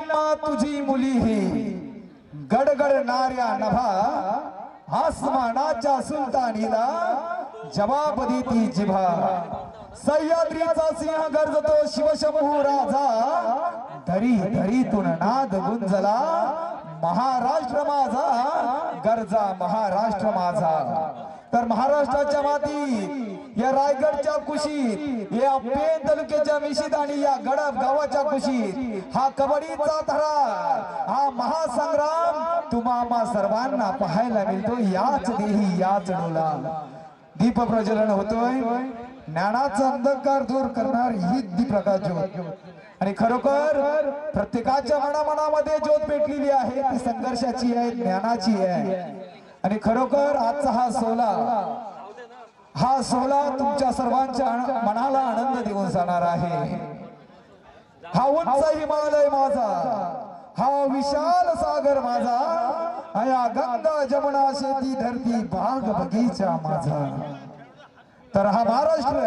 अम्मा तुझी मुली ही गडगड नाऱ्या नभा आसमानाच्या सुलतानीला जबाब देती जिभा. सह्याद्रीचा सिंह गरजतो शिवशंभू राजा. धरी धरीतून नाद गुंजला. महाराष्ट्र माझा गरजा महाराष्ट्र माझा. तर महाराष्ट्राच्या माती या रायगडच्या कुशीत या पेन तालुक्याच्या मिशीत आणि या गडप गावाच्या कुशीत हा कबड्डीचा थरार हा महासंग्राम तुम्हा सर्वांना पाहायला मिळतो. याच देही याच डोला. दीप प्रज्वलन होतोय. ज्ञानाचा अंधकार दूर करणार ही दीप्रकाश ज्योत. आणि खरोखर प्रत्येकाच्या मनामनामध्ये ज्योत पेटलेली आहे. ती संघर्षाची आहे ज्ञानाची आहे. आणि खरोखर आजचा हा सोला हा सोला तुमच्या सर्वांच्या आन- मनाला आनंद देऊन जाणार आहे. हा उंच हिमालय माझा हा विशाल सागर माझा अया गंगा जमुना शेती धरती बाग बगीचा माझा. तर हा महाराष्ट्र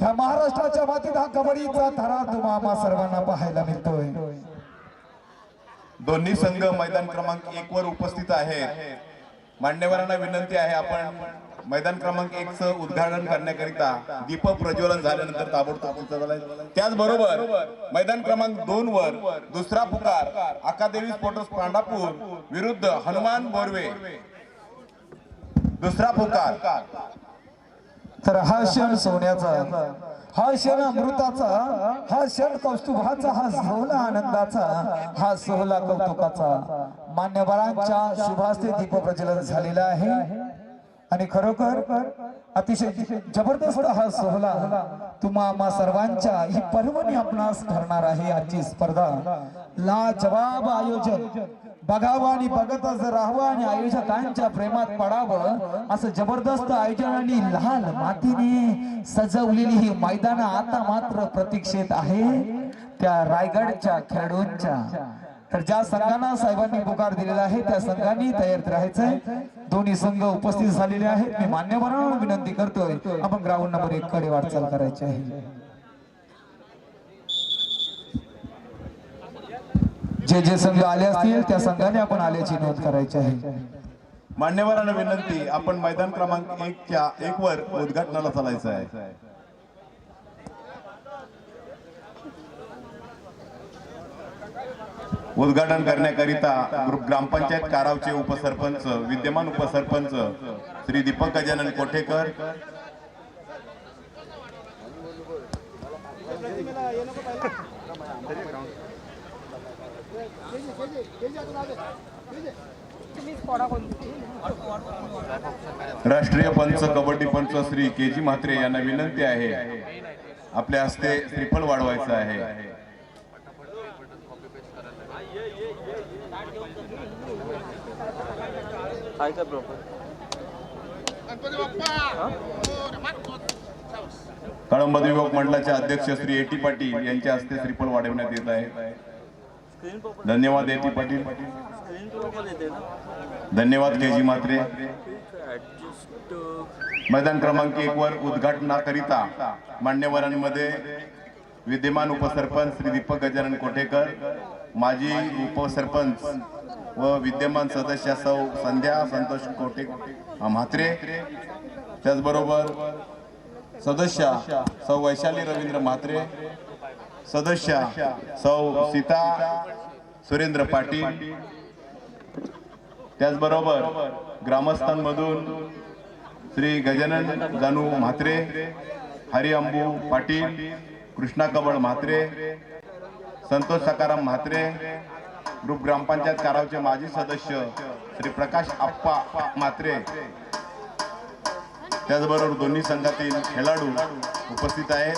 ह्या महाराष्ट्राच्या मातीत हा कबड्डीचा थरा तुम्हा सर्वांना पाहायला मिळतोय. दोन्ही संघ मैदान क्रमांक एक वर उपस्थित आहेत. मान्यवरांना विनंती आहे आपण मैदान क्रमांक एक च उद्घाटन करण्याकरिता दीप प्रज्वलन झाल्यानंतर ताबडतोब त्याचबरोबर मैदान क्रमांक दोन वर दुसरा पुकार अकादेवी स्पोर्टर्स पांडापूर विरुद्ध हनुमान बोरवे. दुसरा पुकार. तर हा क्षण सोन्याचा हा क्षण अमृताचा हा क्षण कौस्तुभाचा हा सोहला आनंदाचा हा सोहला कौतुकाचा. मान्यवरांच्या शुभास्ते दीप प्रज्वलन झालेला आहे. आणि खरोखर अतिशय जबरदस्त हा सोहला तुम्हा आम्हा सर्वांच्या ही पर्वणी आपणास ठरणार आहे आजची स्पर्धा. ला जवाब आयोजन बघावं आणि बघतच राहावं आणि आयोजकांच्या प्रेमात पडावं असं जबरदस्त आयोजन आणि लाल मातीने सजवलेली ही मैदान आता मात्र प्रतीक्षेत आहे. त्या रायगडच्या खेळाडूंच्या तर ज्या संघांना साहेबांनी पुकार दिलेला आहे त्या संघांनी तयार राहायचंय. दोन्ही संघ उपस्थित झालेले आहेत. मी मान्यवरांना विनंती करतोय आपण ग्राउंड नंबर एक कडे वाटचाल करायची आहे. जे जे संघ आले असतील त्या संघाने आपण आल्याची नोंद करायची आहे. मान्यवरांना विनंती आपण मैदान क्रमांक एक च्या एक वर उद्घाटनाला चालायचं आहे. उद्घाटन करण्याकरिता ग्रामपंचायत कारावचे उपसरपंच विद्यमान उपसरपंच श्री दीपक गजानन कोठेकर. राष्ट्रीय पंच कबड्डी पंच श्री के जी म्हात्रे यांना विनंती आहे. आपल्या हस्ते श्रीफळ वाढवायचं आहे. प्रॉपर कळंब युवक मंडळाचे अध्यक्ष श्री एटी पाटील यांच्या हस्ते श्रीफळ वाढवण्यात येत आहे. स्क्रीन प्रॉपर धन्यवाद एटी पाटील. धन्यवाद के. जी. म्हात्रे ऍडजस्ट मैदान क्रमांक एक वर उद्घाटनाकरिता मान्यवरांमध्ये विद्यमान उपसरपंच श्री दीपक गजानन कोठेकर माजी उपसरपंच व विद्यमान सदस्य सौ संध्या संतोष कोटे म्हात्रे. त्याचबरोबर सदस्य सौ वैशाली रवींद्र म्हात्रे सदस्य सौ सीता सुरेंद्र पाटील त्याचबरोबर ग्रामस्थांमधून श्री गजानन जानू म्हात्रे हरिअंबू पाटील कृष्णा कबळ म्हात्रे संतोष सकाराम म्हात्रे ग्रुप ग्रामपंचायत कारावचे माजी सदस्य श्री प्रकाश आप्पा मात्रे. त्याचबरोबर दोन्ही संघातील खेळाडू उपस्थित आहेत.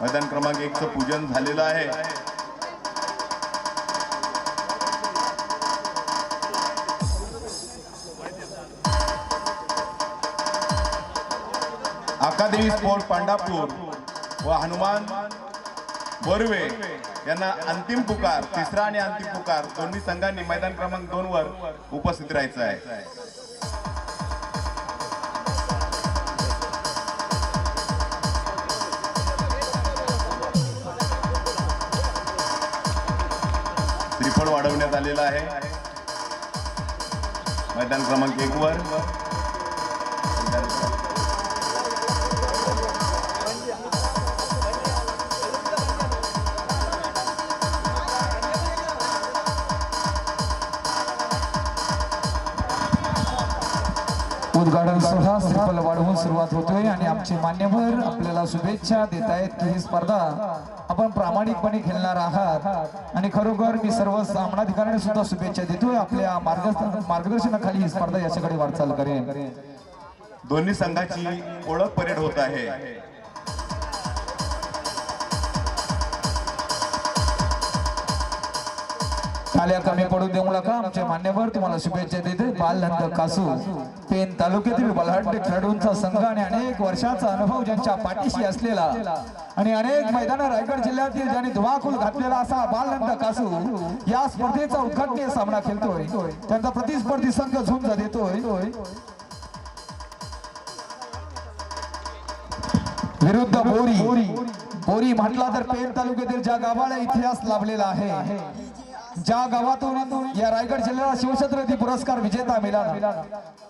मैदान क्रमांक एकचं पूजन झालेलं आहे. अकादमी स्पोर्ट पांडापूर व हनुमान बोरवे. यांना अंतिम पुकार तिसरा आणि अंतिम पुकार दोन्ही संघांनी मैदान क्रमांक दोन वर उपस्थित राहायचं आहे. त्रिफळ वाढवण्यात आलेला आहे. मैदान क्रमांक एक वर. उद्घाटन सोहळा श्रीफल वाढवून सुरुवात होतोय आणि आमचे मान्यवर आपल्याला शुभेच्छा देत आहेत की ही स्पर्धा आपण प्रामाणिकपणे खेळणार आहात. आणि खरोखर मी सर्व सामनाधिकाऱ्यांना सुद्धा शुभेच्छा देतोय. आपल्या मार्गदर्शन मार्गदर्शनाखाली ही स्पर्धा याच्याकडे वाटचाल करेन. दोन्ही संघाची ओळख परेड होत आहे. खाल्या कमी पडू देऊ नका. आमचे मान्यवर तुम्हाला शुभेच्छा देते. बालनंद कासू. पेन तालुक्यातील बलहट्टे खेळाडूंचा संघ आणि अनेक वर्षाचा अनुभव ज्यांच्या पाठीशी असलेला आणि अनेक मैदान रायगड जिल्ह्यातील ज्यांनी धुवाकूल घातलेला असा बालनंद कासू या स्पर्धेचा उद्घाटनीय सामना खेळतोय. त्यांचा प्रतिस्पर्धी संघ झुंज देतोय. विरुद्ध बोरी. बोरी म्हटला तर पेन तालुक्यातील ज्या गावाला इतिहास लाभलेला आहे ज्या गावातून या रायगड जिल्ह्याला शिवछत्रपती पुरस्कार विजेता मिळाला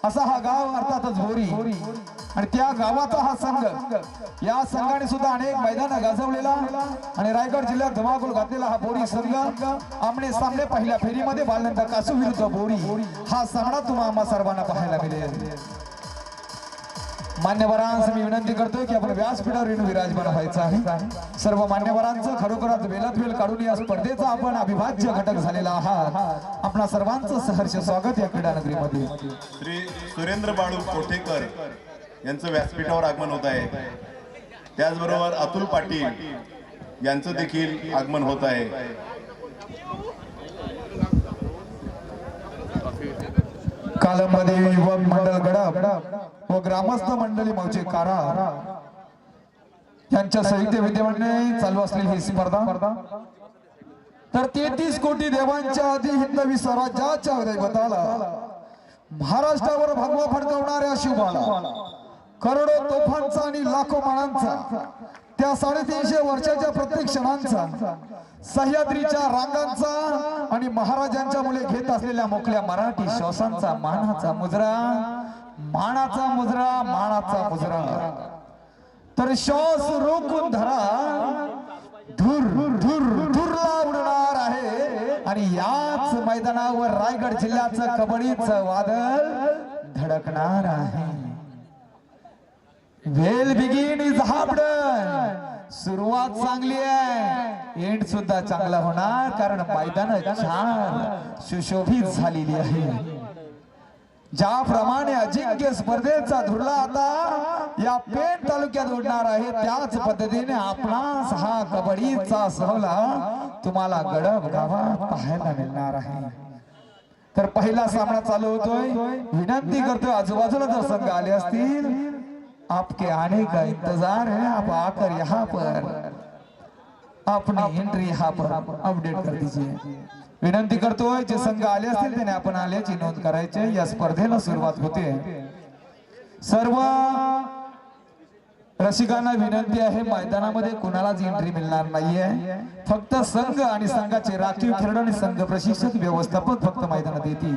असा हा गाव अर्थातच बोरी आणि त्या गावाचा हा संघ या संघाने सुद्धा अनेक मैदान गाजवलेला आणि रायगड जिल्ह्यात धमाकूल घातलेला हा बोरी संघ आमने सामने पहिल्या फेरीमध्ये बालनंद कासू विरुद्ध बोरी. हा सामना तुम्हा आम्हा सर्वांना पाहायला मिळेल. मान्यवरांस मी विनंती करतोय की आपण व्यासपीठावर येऊन विराजमान व्हायचं आहे. सर्व मान्यवरांचं खरोखरच वेलात वेळ काढून या स्पर्धेचा आपण अविभाज्य घटक झालेला आहात. आपणा सर्वांचं सहर्ष स्वागत या क्रीडा नगरीमध्ये श्री सुरेंद्र बाळू कोठेकर यांचं व्यासपीठावर आगमन होत आहे. त्याचबरोबर अतुल पाटील यांचं देखील आगमन होत आहे. कालमध्ये युवक मंडळ गडप. व ग्रामस्थ मंडळी मौचे कारा. यांच्या संयुक्त विद्यमाने चालू असलेली ही स्पर्धा. तर तेहतीस कोटी देवांच्या आधी हिंदवी स्वराज्याच्या दैवताला महाराष्ट्रावर भगवा फडकवणाऱ्या शिवबाला करोडो तोफांचा आणि लाखो माळांचा त्या साडेतीनशे वर्षाच्या प्रत्येक क्षणांचा सह्याद्रीच्या रांगांचा आणि महाराजांच्या मुले घेत असलेल्या मोकळ्या मराठी श्वासांचा मानाचा मुजरा मानाचा मुजरा मानाचा मुजरा. तर श्वास रोखून धरा. धुर धुर धुरला उडणार आहे. आणि याच मैदानावर रायगड जिल्ह्याचं कबड्डीचं वादळ धडकणार आहे. वेल बिगिन इज हापडन सुरुवात चांगली आहे. एंड सुद्धा चांगला होणार कारण मैदान छान सुशोभित झालेली आहे. ज्याप्रमाणे अजिंक्य स्पर्धेचा धुरला आता या पेठ तालुक्यात उडणार आहे. त्याच पद्धतीने आपणास हा कबड्डीचा सहला तुम्हाला गडब गावात पाहायला मिळणार आहे. तर पहिला सामना चालू होतोय. विनंती करतोय आजूबाजूला जर संघ आले असतील आपके आने का इंतजार है आप आकर यहाँ पर अपनी एंट्री यहाँ पर अपडेट कर दीजिए. विनंती करतोय जे संघ आले असतील त्याने आपण आल्याची नोंद करायची या स्पर्धेला सुरुवात होते. सर्व रसिकांना विनंती आहे मैदानामध्ये कुणालाच एंट्री मिळणार नाहीये. फक्त संघ आणि संघाचे राखीव खेळाडू आणि संघ प्रशिक्षक व्यवस्थापक फक्त मैदानात येतील.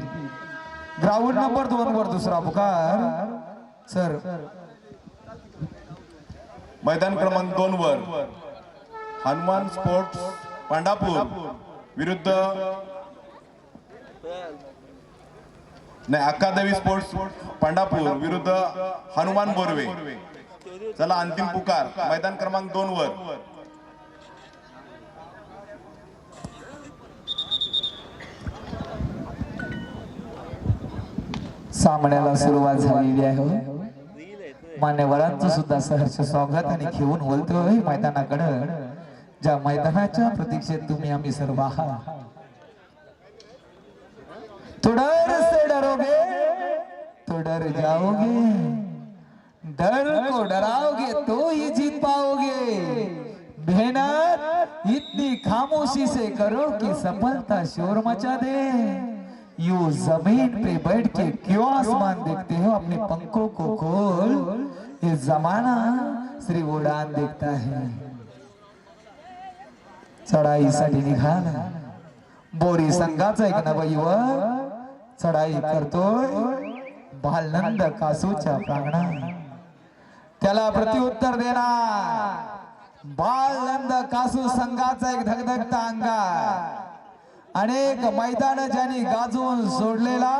ग्राउंड नंबर दोन वर दुसरा पुकार. सर मैदान क्रमांक दोन वर हनुमान स्पोर्ट्स पांडापूर विरुद्ध? नाही अकादमी स्पोर्ट्स पांडापूर विरुद्ध हनुमान बोरवे. चला अंतिम पुकार. मैदान क्रमांक दोन वर. सामन्याला सुरुवात झालेली आहे. मान्यवरांचं सुद्धा सहर्ष स्वागत आणि घेऊन बोलतोय मैदानाकडे. ज्या मैदानाच्या प्रतीक्षेत तुम्ही आम्ही सर्व आहात तो डर से डरोगे तो डर जाओगे। डर को डराओगे तो ही जीत पाओगे। मेहनत इतनी खामोशी से करो कि सफलता शोर मचा दे। यू ज़मीन पे बैठ के क्यों आसमान देखते हो? अपने पंखों को खोल। ये जमाना सिर्फ़ उड़ान देखता है। चढाईसाठी निघाला. बोरी संघाचा एक नवयुवक चढाई करतोय. बालनंद कासूच्या प्रांगणा त्याला प्रतिउत्तर देणार. बालनंद कासू संघाचा एक धगधगता अंगा अनेक मैदान ज्यांनी गाजवून सोडलेला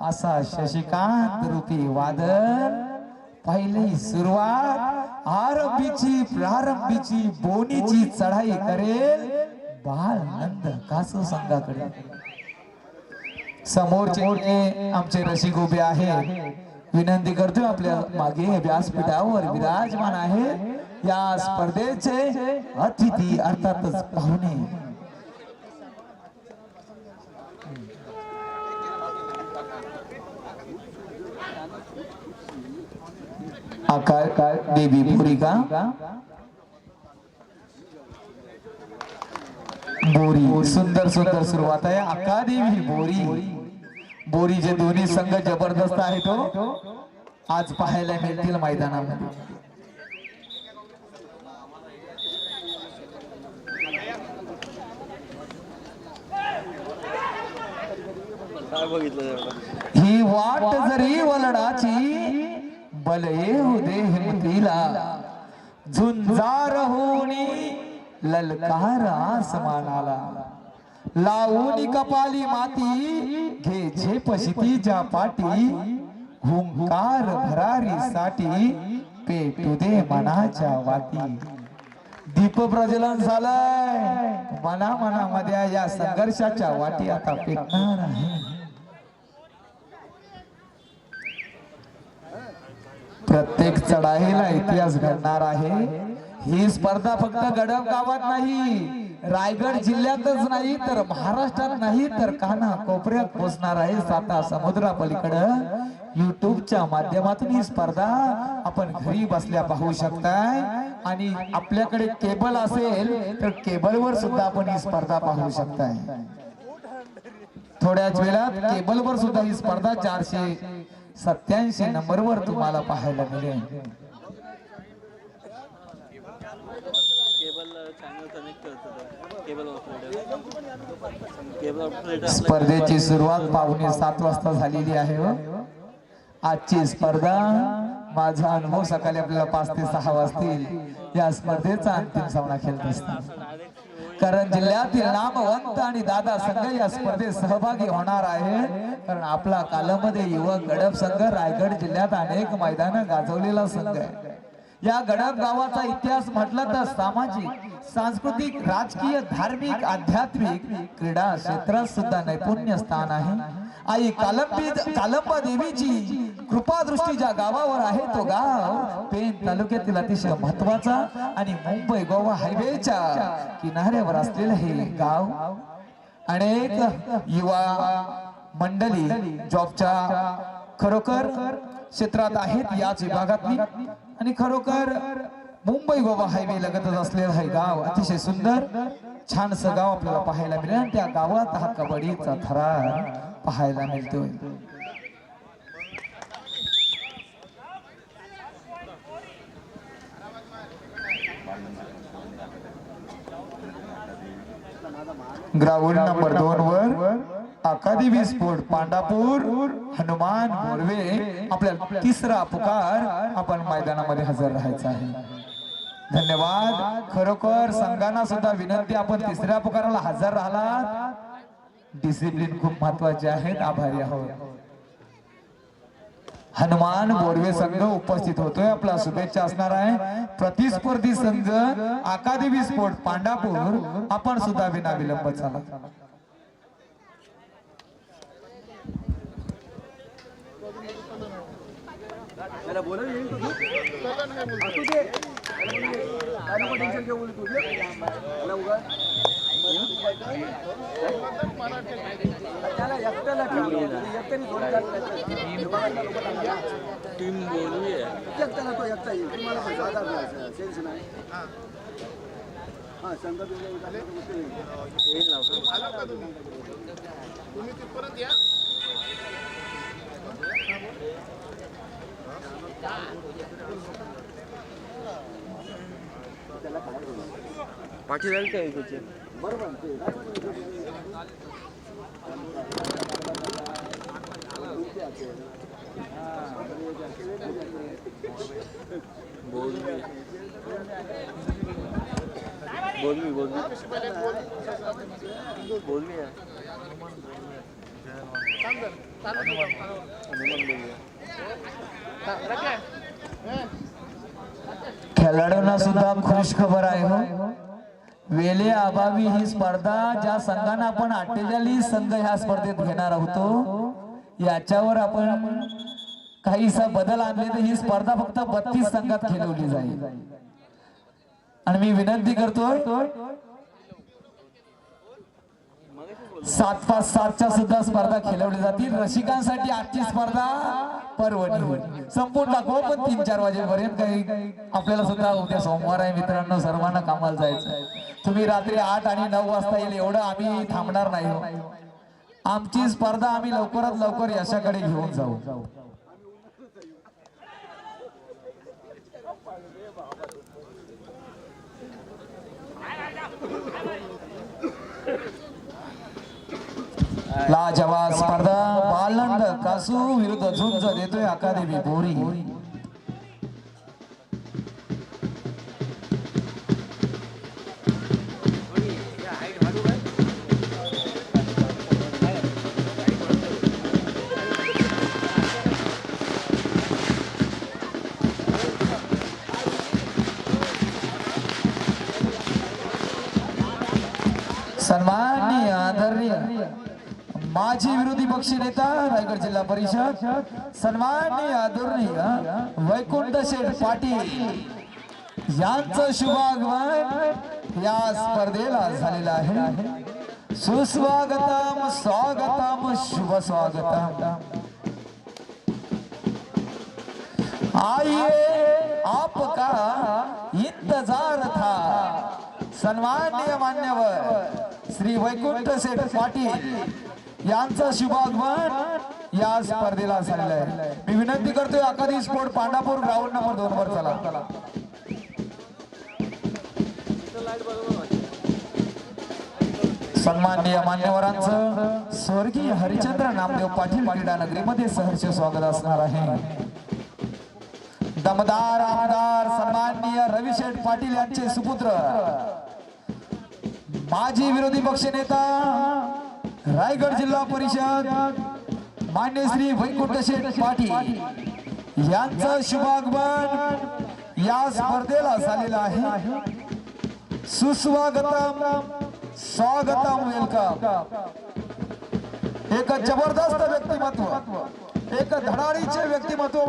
असा शशिकांत रूपी वादन. पहिली सुरुवात आरंभीची प्रारंभीची बोनीची चढाई करेल बाळ नंद कासू संघाकडे. समोरचे आमचे रसिक उभे आहे विनंती करतोय आपल्या मागे व्यासपीठावर विराजमान आहे. या स्पर्धेचे अतिथी अर्थातच पाहुणे. आकार देवी पुरी का बोरी सुंदर सुंदर सुरुवात आहे. अकादेवी बोरी. बोरीचे दोन्ही संघ जबरदस्त आहे तो हो. आज पाहायला मिळतील मैदानामध्ये. ही वाट जरी वलडाची बल येऊ दे हिमतीला. झुंजार होणी ललकार आसमानाला. लावून कपाली माती घे झेप शितीच्या पाटी हुंकार भरारी साठी पेटू दे मनाच्या वाटी. दीप प्रज्वलन झालंय. मना मनामध्ये या संघर्षाच्या वाटी आता पेटणार आहे. प्रत्येक चढाईला इतिहास घडणार आहे. ही स्पर्धा फक्त गडप गावात नाही रायगड जिल्ह्यातच नाही तर महाराष्ट्रात नाही तर काना कोपऱ्यात पोहोचणार आहे साता समुद्रापलीकडं युट्यूबच्या माध्यमातून ही स्पर्धा आपण घरी बसल्या पाहू शकताय. आणि आपल्याकडे केबल असेल तर केबलवर सुद्धा आपण ही स्पर्धा पाहू शकताय. थोड्याच वेळात केबलवर सुद्धा ही स्पर्धा चारशे सत्याऐंशी नंबरवर तुम्हाला पाहायला मिळेल. स्पर्धेची सुरुवात पावणे सात वाजता झालेली आहे हो. आजची स्पर्धा माझा अनुभव सकाळी आपल्याला पाच ते सहा वाजतील. या स्पर्धेचा अंतिम सामना खेळत असतात कारण जिल्ह्यातील नामवंत आणि दादा संघ या स्पर्धेत सहभागी होणार आहे. कारण आपला कालमध्ये युवक गडप संघ रायगड जिल्ह्यात अनेक मैदानं गाजवलेला संघ आहे. या गडप गावाचा इतिहास म्हटलं तर सामाजिक सांस्कृतिक राजकीय धार्मिक आध्यात्मिक क्रीडा क्षेत्रात सुद्धा नैपुण्य स्थान आहे. आई कालंबी कालंबा देवीची कृपादृष्टी ज्या गावावर आहे तो गाव. पेन तालुक्यातील अतिशय महत्त्वाचा आणि मुंबई गोवा हायवेच्या किनाऱ्यावर असलेलं हे गाव. अनेक युवा मंडळी जॉबच्या खरोखर क्षेत्रात आहेत याच विभागातली. आणि खरोखर मुंबई गोवा हायवे लगतच असलेलं हे गाव अतिशय सुंदर. छानस गाव आपल्याला पाहायला मिळेल आणि त्या गावात हा कबड्डीचा थरार पाहायला मिळतोय. ग्राउंड नंबर दोन वर अकादेमी स्पोर्ट पांडापूर हनुमान मोरवे आपल्या तिसरा पुकार आपण मैदानामध्ये हजर राहायचा आहे. धन्यवाद. खरोखर संघांना सुद्धा विनंती आपण तिसऱ्या पुकाराला हजर राहिलात. डिसिप्लिन खूप महत्त्वाचे आहेत. आभारी आहोत. हनुमान बोरवे संघ उपस्थित होतोय. आपला शुभेच्छा असणार आहे. प्रतिस्पर्धी संघ अकादमी स्पोर्ट पांडापूर. आपण सुद्धा विना विलंब चला. टीम बोलवी आहे एकट्याला तो एकटा येईल तुम्हाला पण जागा मिळायचं टेन्शन आहे हां संघ बिघ झाले तर मग येईल. ना पाठी जाईल का इकडचे बरोबर काय म्हणते? बोल भी बोल भी बोल भी बोल भी है हनुमान बोल भी खेळाडूंना सुद्धा खुश खबर आहे हो। वेले अभावी ही स्पर्धा ज्या संघानं आपण अठ्ठेचाळीस संघ ह्या स्पर्धेत घेणार आहोत याच्यावर आपण काहीसा बदल आणले तर ही स्पर्धा फक्त बत्तीस संघात खेळवली जाईल. आणि मी विनंती करतोय सात पाच सातच्या सुद्धा स्पर्धा खेळवली जातील. रसिकांसाठी आजची स्पर्धा परवडली. होईल संपूर्ण दाखव पण तीन चार वाजेपर्यंत काही आपल्याला सुद्धा उद्या सोमवार आहे मित्रांनो सर्वांना कामाला जायचं आहे. तुम्ही रात्री आठ आणि नऊ वाजता येईल एवढं आम्ही थांबणार नाही हो. आमची स्पर्धा आम्ही लवकरात लवकर यशाकडे घेऊन जाऊ. लाजवाब स्पर्धा बालंड कासू विरुद्ध झुंज देतोय अकादमी बोरी. सन्माननीय आदरणीय माजी विरोधी पक्ष नेता रायगड जिल्हा परिषद सन्माननीय आदरणीय वैकुंठ शेठ पाटील यांचं शुभागमन या स्पर्धेला झालेलं आहे. सुस्वागतम स्वागतम शुभ स्वागतम आइए आपका इंतजार था सन्माननीय मान्यवर श्री वैकुंठ सेठ पाटील यांचं शुभागमन या स्पर्धेला झालेलं आहे. मी विनंती करतोय academy sport Pandapur ground number दोन वर चला. सन्माननीय मान्यवरांचं स्वर्गीय हरिचंद्र नामदेव पाटील क्रीडा नगरीमध्ये सहर्ष स्वागत असणार आहे. दमदार आमदार सन्माननीय रविशेठ पाटील यांचे सुपुत्र. माजी विरोधी पक्ष नेता रायगड जिल्हा परिषद मान्य श्री वैकुंठ शेठ पाटील यांचं शुभागमन या स्पर्धेला झालेलं आहे. सुस्वागतम स्वागतम वेलकम एक जबरदस्त व्यक्तिमत्व एक धडाडीचे व्यक्तिमत्व.